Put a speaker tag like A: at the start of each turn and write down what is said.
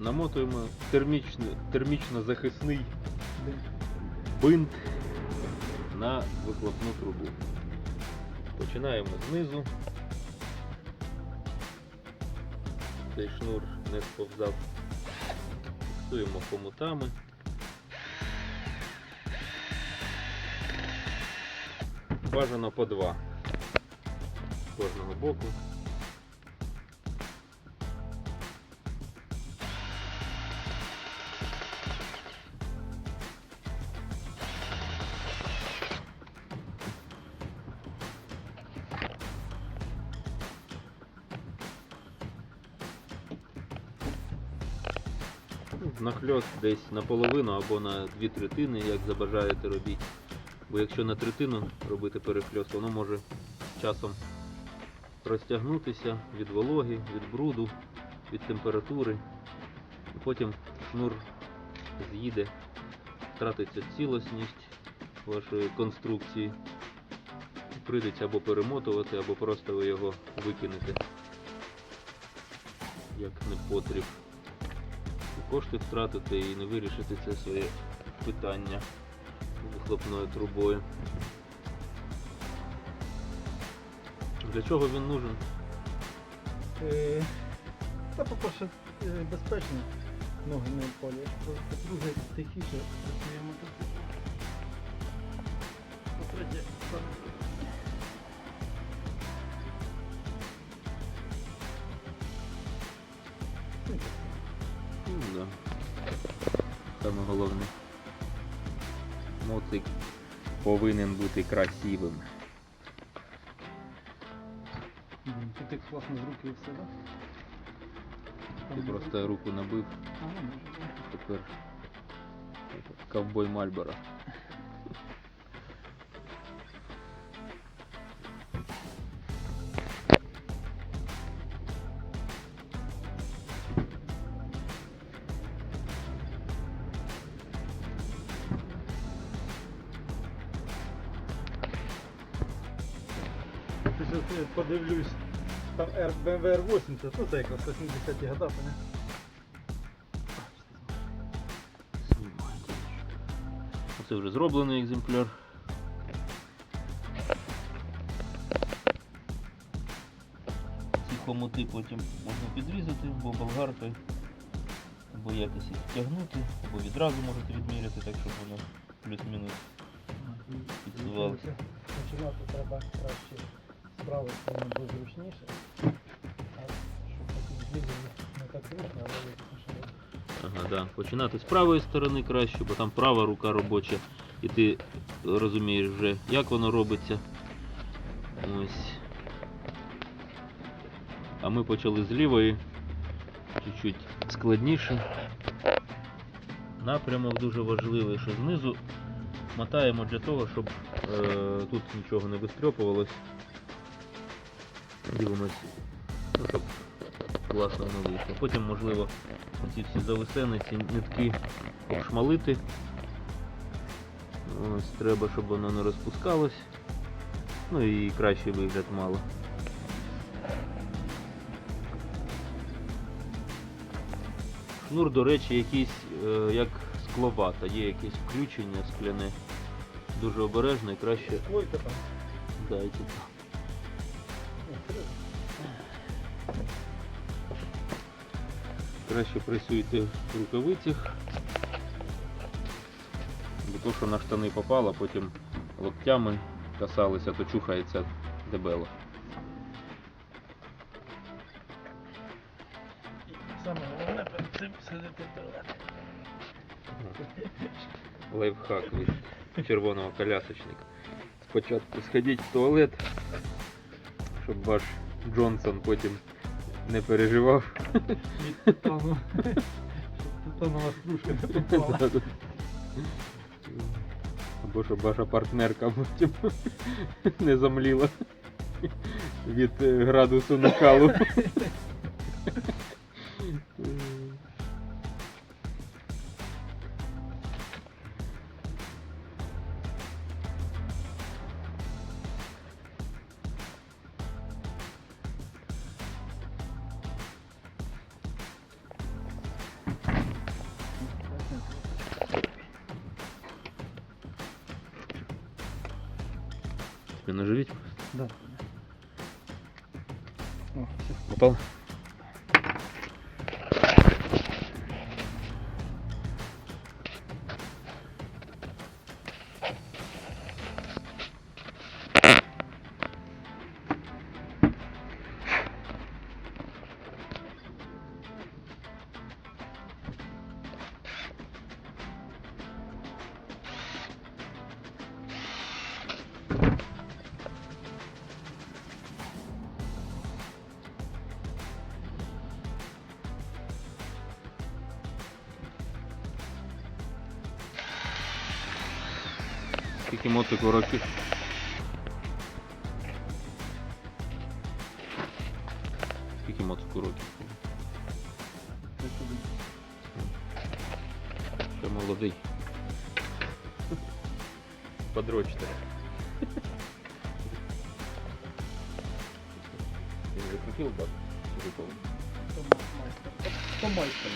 A: намотуємо термічно, термічно захисний бинт на вихлопну трубу. Починаємо знизу. Цей шнур не сповзав. Фіксуємо хомутами. Бажано по два з кожного боку. Нахльост десь наполовину або на дві третини, як забажаєте робіть. Бо якщо на третину робити перехльост, воно може часом розтягнутися від вологи, від бруду, від температури. І потім шнур з'їде, втратиться цілісність вашої конструкції. Прийдеться або перемотувати, або просто ви його викинете як непотріб. Кошти втратите і не вирішите це своє питання вихлопною трубою. Для чого він нужен?
B: Е, Та по-перше, е, безпечно ноги не впалюють. По-друге, тихіше працює мотоцикл. По-третє, Ну,
A: да. Саме головне. Моцик повинен бути красивим.
B: Ти так класно з руки все, так?
A: Ти просто руку набив, тепер ковбой Мальборо.
B: Подивлюсь, там R- BMW R80, ну це якраз 80-ті года?
A: Знімайте. Вже зроблений екземпляр. Ці хомути потім можна підрізати, бо болгаркою, або якось їх втягнути, або відразу можете відміряти, так щоб воно плюс-мінус фіксувалося.
B: Починати треба краще з правої сторони буде зручніше. Щоб потім зліво не так зручно, але
A: Ага, да. Починати з правої сторони краще, бо там права рука робоча, і ти розумієш вже, як воно робиться. Ось. А ми почали з лівої, чуть-чуть складніше. Напрямок дуже важливий, що знизу мотаємо для того, щоб е, тут нічого не вистрьопувалось. Дивимось, ну, щоб класно воно вийшло. Потім, можливо, ці всі зависени, ці нитки обшмалити. Ось треба, щоб воно не розпускалось. Ну і кращий вигляд мало. Шнур, до речі, якийсь е, як скловата, є якесь включення скляне. Дуже обережно і краще
B: Двойка там.
A: дайте.
B: Ну,
A: Краще працюйте в рукавицях. Бо то, що на штани попало, потім локтями касалися, то чухається дебело.
B: Саме головне перед цим сидити в.
A: Лайфхак від червоного колясочника. Спочатку сходіть в туалет, щоб ваш Джонсон потім не переживав.
B: Від титану. Титанова стружка не попала.
A: Або щоб ваша партнерка потім не замліла від е, градусу накалу. Тебе наживіть?
B: Да. О.
A: Попал? Скільки мотику років? Скільки мотику років? Ще молодий. Подрочте. Ти закрутив бак?
B: Хто майстер? Хто майстер?